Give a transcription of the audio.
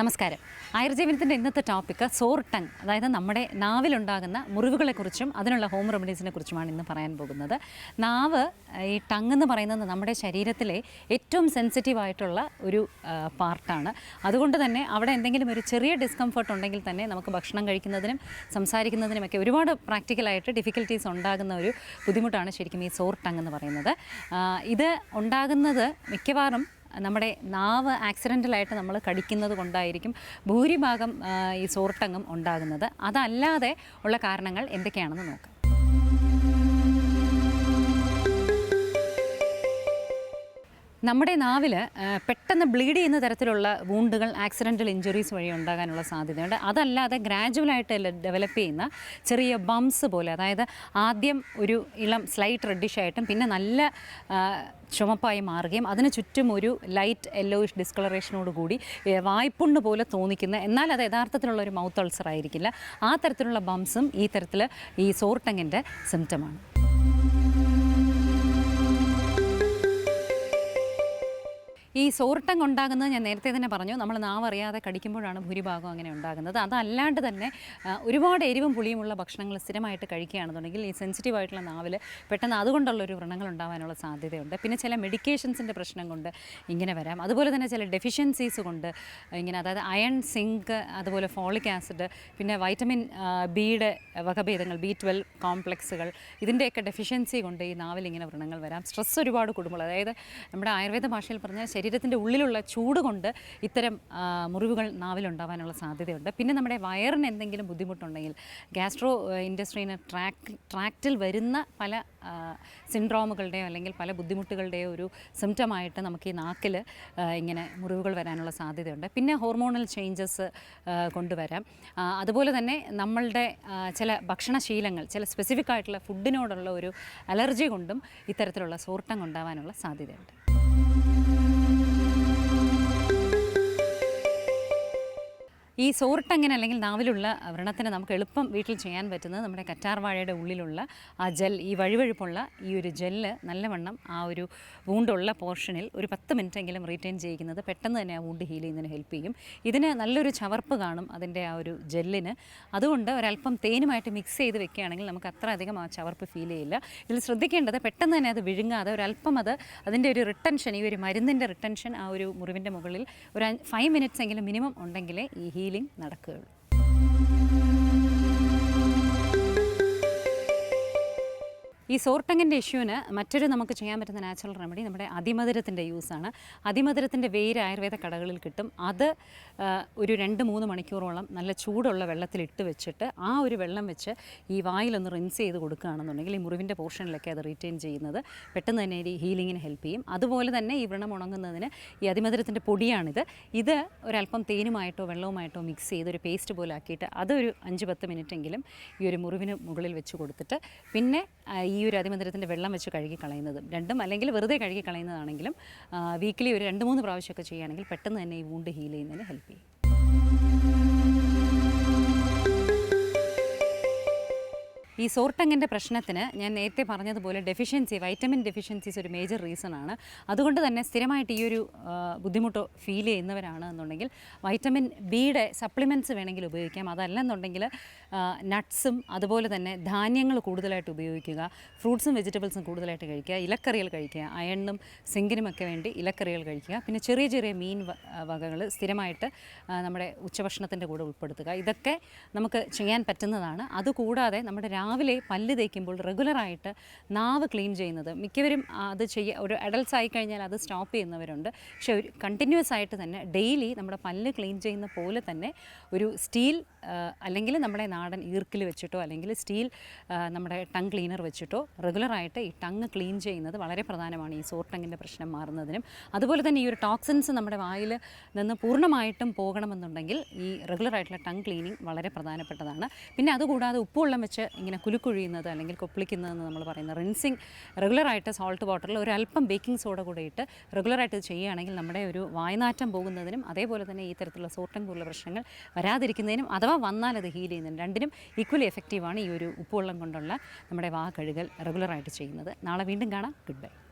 നമസ്കാരം. ആയുർജീവനത്തിന്റെ ഇന്നത്തെ ടോപ്പിക്ക് സോർ ടങ് അതായത് നമ്മുടെ നാവിലുണ്ടാകുന്ന മുറിവുകളെക്കുറിച്ചും അതിനുള്ള ഹോം റെമഡീസിനെ കുറിച്ചുമാണ് ഇന്ന് പറയാൻ പോകുന്നത്. നാവ് ഈ ടങ് എന്ന് പറയുന്നത് നമ്മുടെ ശരീരത്തിലെ ഏറ്റവും സെൻസിറ്റീവ് ആയിട്ടുള്ള ഒരു പാർട്ടാണ് അതുകൊണ്ട് തന്നെ അവിടെ എന്തെങ്കിലും ഒരു ചെറിയ ഡിസ്കംഫർട്ട് ഉണ്ടെങ്കിൽ തന്നെ നമുക്ക് ഭക്ഷണം കഴിക്കുന്നതിനും സംസാരിക്കുന്നതിനുമൊക്കെ ഒരുപാട് പ്രാക്ടിക്കലായിട്ട് ഡിഫിക്കൽട്ടീസ് ഉണ്ടാകുന്ന ഒരു ബുദ്ധിമുട്ടാണ് ശരിക്കും ഈ സോർ ടങ് എന്ന് പറയുന്നത്. ഇത് ഉണ്ടാകുന്നത് മിക്കവാറും നമ്മുടെ നാവ് ആക്സിഡന്റലായിട്ട് നമ്മൾ കടിക്കുന്നത് കൊണ്ടായിരിക്കും ഭൂരിഭാഗം ഈ സോർട്ടങ്ങും ഉണ്ടാകുന്നത്. അതല്ലാതെ ഉള്ള കാരണങ്ങൾ എന്തൊക്കെയാണെന്ന് നോക്കാം. നമ്മുടെ നാവിൽ പെട്ടെന്ന് ബ്ലീഡ് ചെയ്യുന്ന തരത്തിലുള്ള വൂണ്ടുകൾ ആക്സിഡന്റൽ ഇഞ്ചുറീസ് വഴി ഉണ്ടാകാനുള്ള സാധ്യതയുണ്ട്. അതല്ലാതെ ഗ്രാജുവലായിട്ട് ഡെവലപ്പ് ചെയ്യുന്ന ചെറിയ ബംസ് പോലെ അതായത് ആദ്യം ഒരു ഇളം സ്ലൈറ്റ് റെഡിഷ് ആയിട്ടും പിന്നെ നല്ല ചുമപ്പായി മാറുകയും അതിന് ചുറ്റും ഒരു ലൈറ്റ് യെല്ലോയിഷ് ഡിസ്കളറേഷനോട് കൂടി വായ്പുണ്ണ് പോലെ തോന്നിക്കുന്ന എന്നാൽ അത് യഥാർത്ഥത്തിലുള്ള ഒരു മൗത്ത് അൾസർ ആയിരിക്കില്ല ആ തരത്തിലുള്ള ബംസും ഈ തരത്തിൽ ഈ സോർട്ടങ്ങിന്റെ സിംറ്റമാണ്. ഈ സോർട്ടം ഉണ്ടാകുന്നത് ഞാൻ നേരത്തെ തന്നെ പറഞ്ഞു. നമ്മൾ നാവറിയാതെ കടിക്കുമ്പോഴാണ് ഭൂരിഭാഗം അങ്ങനെ ഉണ്ടാകുന്നത്. അതല്ലാണ്ട് തന്നെ ഒരുപാട് എരിവും പുളിയുമുള്ള ഭക്ഷണങ്ങൾ സ്ഥിരമായിട്ട് കഴിക്കുകയാണെന്നുണ്ടെങ്കിൽ ഈ സെൻസിറ്റീവ് ആയിട്ടുള്ള നാവിൽ പെട്ടെന്ന് അതുകൊണ്ടുള്ള ഒരു വ്രണങ്ങൾ ഉണ്ടാകാനുള്ള സാധ്യതയുണ്ട്. പിന്നെ ചില മെഡിക്കേഷൻസിന്റെ പ്രശ്നം കൊണ്ട് ഇങ്ങനെ വരാം. അതുപോലെ തന്നെ ചില ഡെഫിഷ്യൻസീസ് കൊണ്ട് ഇങ്ങനെ അതായത് അയൺ സിങ്ക് അതുപോലെ ഫോളിക് ആസിഡ് പിന്നെ വൈറ്റമിൻ ബിയുടെ വകഭേദങ്ങൾ ബി ട്വൽവ് കോംപ്ലക്സുകൾ ഇതിന്റെയൊക്കെ ഡെഫിഷ്യൻസി കൊണ്ട് ഈ നാവിൽ ഇങ്ങനെ വ്രണങ്ങൾ വരാം. സ്ട്രെസ് ഒരുപാട് കൂടുമ്പോൾ അതായത് നമ്മുടെ ആയുർവേദ ഭാഷയിൽ പറഞ്ഞാൽ ശരീരത്തിന്റെ ഉള്ളിലുള്ള ചൂട് കൊണ്ട് ഇത്തരം മുറിവുകൾ നാവിലുണ്ടാവാനുള്ള സാധ്യതയുണ്ട്. പിന്നെ നമ്മുടെ വയറിന് എന്തെങ്കിലും ബുദ്ധിമുട്ടുണ്ടെങ്കിൽ ഗ്യാസ്ട്രോ ഇൻഡസ്ട്രീന് ട്രാക്ക് ട്രാക്റ്റിൽ വരുന്ന പല സിൻഡ്രോമുകളുടെയോ അല്ലെങ്കിൽ പല ബുദ്ധിമുട്ടുകളുടെയോ ഒരു സിംറ്റമായിട്ട് നമുക്ക് ഈ നാക്കിൽ ഇങ്ങനെ മുറിവുകൾ വരാനുള്ള സാധ്യതയുണ്ട്. പിന്നെ ഹോർമോണൽ ചേഞ്ചസ് കൊണ്ടുവരാം. അതുപോലെ തന്നെ നമ്മളുടെ ചില ഭക്ഷണശീലങ്ങൾ ചില സ്പെസിഫിക് ആയിട്ടുള്ള ഫുഡിനോടുള്ള ഒരു അലർജി കൊണ്ടും ഇത്തരത്തിലുള്ള സോർട്ടം ഉണ്ടാവാനുള്ള സാധ്യതയുണ്ട്. ഈ സോർട്ട് അങ്ങനെ അല്ലെങ്കിൽ നാവിലുള്ള വ്രണത്തിന് നമുക്ക് എളുപ്പം വീട്ടിൽ ചെയ്യാൻ പറ്റുന്നത് നമ്മുടെ കറ്റാർവാഴയുടെ ഉള്ളിലുള്ള ആ ജെൽ ഈ വഴുവഴുപ്പുള്ള ഈ ഒരു ജെല്ല് നല്ലവണ്ണം ആ ഒരു വൂണ്ടുള്ള പോർഷനിൽ ഒരു പത്ത് മിനിറ്റ് എങ്കിലും റീറ്റെയിൻ ചെയ്യിക്കുന്നത് പെട്ടെന്ന് തന്നെ ആ വൂണ്ട് ഹീൽ ചെയ്യുന്നതിന് ഹെൽപ്പ് ചെയ്യും. ഇതിന് നല്ലൊരു ചവർപ്പ് കാണും അതിന്റെ ആ ഒരു ജെല്ലിന്. അതുകൊണ്ട് ഒരല്പം തേനുമായിട്ട് മിക്സ് ചെയ്ത് വെക്കുകയാണെങ്കിൽ നമുക്ക് അത്ര അധികം ആ ചവർപ്പ് ഫീൽ ചെയ്യില്ല. ഇതിൽ ശ്രദ്ധിക്കേണ്ടത് പെട്ടെന്ന് തന്നെ അത് വിഴുങ്ങാതെ ഒരല്പം അത് അതിന്റെ ഒരു റിട്ടൻഷൻ ഈ ഒരു മരുന്നിന്റെ റിട്ടൻഷൻ ആ ഒരു മുറിവിന്റെ മുകളിൽ ഒരു ഫൈവ് മിനിറ്റ്സ് എങ്കിലും മിനിമം ഉണ്ടെങ്കിലേ ഈ ഹീലിംഗ് നടക്കുകയുള്ളൂ. ഈ സോർട്ടങ്ങിന്റെ ഇഷ്യൂവിന് മറ്റൊരു നമുക്ക് ചെയ്യാൻ പറ്റുന്ന നാച്ചുറൽ റെമഡി നമ്മുടെ അതിമധുരത്തിന്റെ യൂസാണ്. അതിമധുരത്തിന്റെ വേര് ആയുർവേദ കടകളിൽ കിട്ടും. അത് ഒരു രണ്ട് മൂന്ന് മണിക്കൂറോളം നല്ല ചൂടുള്ള വെള്ളത്തിൽ ഇട്ട് വെച്ചിട്ട് ആ ഒരു വെള്ളം വെച്ച് ഈ വായിലൊന്ന് റിൻസ് ചെയ്ത് കൊടുക്കുകയാണെന്നുണ്ടെങ്കിൽ ഈ മുറിവിന്റെ പോർഷനിലൊക്കെ അത് റീറ്റെയിൻ ചെയ്യുന്നത് പെട്ടെന്ന് തന്നെ ഈ ഹീലിങ്ങിന് ഹെൽപ്പ് ചെയ്യും. അതുപോലെ തന്നെ ഈ വ്രണം ഉണങ്ങുന്നതിന് ഈ അതിമധുരത്തിന്റെ പൊടിയാണിത്. ഇത് ഒരല്പം തേനുമായിട്ടോ വെള്ളവുമായിട്ടോ മിക്സ് ചെയ്ത് ഒരു പേസ്റ്റ് പോലെ ആക്കിയിട്ട് അതൊരു അഞ്ച് പത്ത് മിനിറ്റ് എങ്കിലും ഈ ഒരു മുറിവിന് മുകളിൽ വെച്ച് കൊടുത്തിട്ട് പിന്നെ ഈ ഒരു അതിമന്ദിരത്തിന്റെ വെള്ളം വെച്ച് കഴുകി കളയുന്നതും രണ്ടും അല്ലെങ്കിൽ വെറുതെ കഴുകി കളയുന്നതാണെങ്കിലും വീക്കിലി ഒരു രണ്ട് മൂന്ന് പ്രാവശ്യമൊക്കെ ചെയ്യുകയാണെങ്കിൽ പെട്ടെന്ന് തന്നെ ഈ വൂണ്ട് ഹീൽ ചെയ്യുന്നതിന് ഹെൽപ്പ് ചെയ്യും. ഈ സോർട്ടങ്ങിന്റെ പ്രശ്നത്തിന് ഞാൻ നേരത്തെ പറഞ്ഞതുപോലെ ഡെഫിഷ്യൻസി വൈറ്റമിൻ ഡെഫിഷ്യൻസീസ് ഒരു മേജർ റീസൺ ആണ്. അതുകൊണ്ട് തന്നെ സ്ഥിരമായിട്ട് ഈ ഒരു ബുദ്ധിമുട്ട് ഫീൽ ചെയ്യുന്നവരാണ് എന്നുണ്ടെങ്കിൽ വൈറ്റമിൻ ബിയുടെ സപ്ലിമെന്റ്സ് വേണമെങ്കിൽ ഉപയോഗിക്കാം. അതല്ലെന്നുണ്ടെങ്കിൽ നട്ട്സും അതുപോലെ തന്നെ ധാന്യങ്ങൾ കൂടുതലായിട്ട് ഉപയോഗിക്കുക ഫ്രൂട്ട്സും വെജിറ്റബിൾസും കൂടുതലായിട്ട് കഴിക്കുക ഇലക്കറികൾ കഴിക്കുക അയണിനും സിങ്കിനുമൊക്കെ വേണ്ടി ഇലക്കറികൾ കഴിക്കുക പിന്നെ ചെറിയ ചെറിയ മീൻ വകകൾ സ്ഥിരമായിട്ട് നമ്മുടെ ഉച്ചഭക്ഷണത്തിന്റെ കൂടെ ഉൾപ്പെടുത്തുക. ഇതൊക്കെ നമുക്ക് ചെയ്യാൻ പറ്റുന്നതാണ്. അതുകൂടാതെ നമ്മുടെ രാവിലെ പല്ല് തേക്കുമ്പോൾ റെഗുലറായിട്ട് നാവ് ക്ലീൻ ചെയ്യുന്നത്. മിക്കവരും അത് ചെയ്യ ഒരു അഡൽട്സ് ആയി കഴിഞ്ഞാൽ അത് സ്റ്റോപ്പ് ചെയ്യുന്നവരുണ്ട്. പക്ഷേ ഒരു കണ്ടിന്യൂസ് ആയിട്ട് തന്നെ ഡെയിലി നമ്മുടെ പല്ല് ക്ലീൻ ചെയ്യുന്ന പോലെ തന്നെ ഒരു സ്റ്റീൽ അല്ലെങ്കിൽ നമ്മുടെ നാടൻ ഈർക്കിൽ വെച്ചിട്ടോ അല്ലെങ്കിൽ സ്റ്റീൽ നമ്മുടെ ടങ് ക്ലീനർ വെച്ചിട്ടോ റെഗുലറായിട്ട് ഈ ടങ് ക്ലീൻ ചെയ്യുന്നത് വളരെ പ്രധാനമാണ് ഈ സോർട്ടങ്ങിന്റെ പ്രശ്നം മാറുന്നതിനും. അതുപോലെ തന്നെ ഈ ഒരു ടോക്സിൻസ് നമ്മുടെ വായിൽ നിന്ന് പൂർണമായിട്ടും പോകണമെന്നുണ്ടെങ്കിൽ ഈ റെഗുലറായിട്ടുള്ള ടങ് ക്ലീനിങ് വളരെ പ്രധാനപ്പെട്ടതാണ്. പിന്നെ അതുകൂടാതെ ഉപ്പുവെള്ളം വെച്ച് ഇങ്ങനെ കുലുക്കുഴിയുന്നത് അല്ലെങ്കിൽ കൊപ്പിളിക്കുന്നതെന്ന് നമ്മൾ പറയുന്ന റിൻസിങ് റെഗുലറായിട്ട് സോൾട്ട് വാട്ടറിൽ ഒരു അല്പം ബേക്കിംഗ് സോഡ കൂടെ ഇട്ട് റെഗുലറായിട്ട് ചെയ്യുകയാണെങ്കിൽ നമ്മുടെ ഒരു വായനാറ്റം പോകുന്നതിനും അതേപോലെ തന്നെ ഈ തരത്തിലുള്ള സോർട്ടം പോലുള്ള പ്രശ്നങ്ങൾ വരാതിരിക്കുന്നതിനും അഥവാ വന്നാൽ അത് ഹീൽ ചെയ്യുന്നതിനും രണ്ടിനും ഈക്വലി എഫക്റ്റീവാണ് ഈ ഒരു ഉപ്പുവെള്ളം കൊണ്ടുള്ള നമ്മുടെ വാ കഴുകൽ റെഗുലറായിട്ട് ചെയ്യുന്നത്. നാളെ വീണ്ടും കാണാം. Good bye